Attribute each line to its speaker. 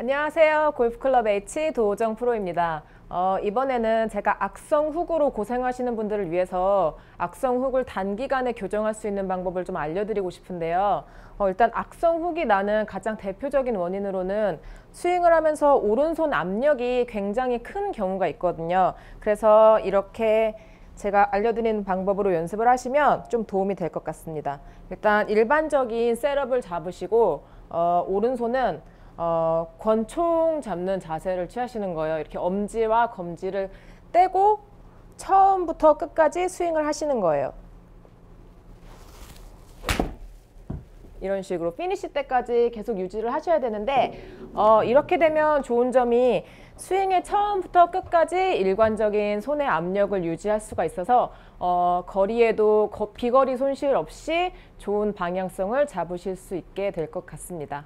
Speaker 1: 안녕하세요. 골프클럽 H 도우정 프로입니다. 어, 이번에는 제가 악성 훅으로 고생하시는 분들을 위해서 악성 훅을 단기간에 교정할 수 있는 방법을 좀 알려드리고 싶은데요. 어, 일단 악성 훅이 나는 가장 대표적인 원인으로는 스윙을 하면서 오른손 압력이 굉장히 큰 경우가 있거든요. 그래서 이렇게 제가 알려드리는 방법으로 연습을 하시면 좀 도움이 될 것 같습니다. 일단 일반적인 셋업을 잡으시고 어, 오른손은 어, 권총 잡는 자세를 취하시는 거예요. 이렇게 엄지와 검지를 떼고 처음부터 끝까지 스윙을 하시는 거예요. 이런 식으로 피니시 때까지 계속 유지를 하셔야 되는데 어, 이렇게 되면 좋은 점이 스윙의 처음부터 끝까지 일관적인 손의 압력을 유지할 수가 있어서 어, 거리에도 거, 비거리 손실 없이 좋은 방향성을 잡으실 수 있게 될 것 같습니다.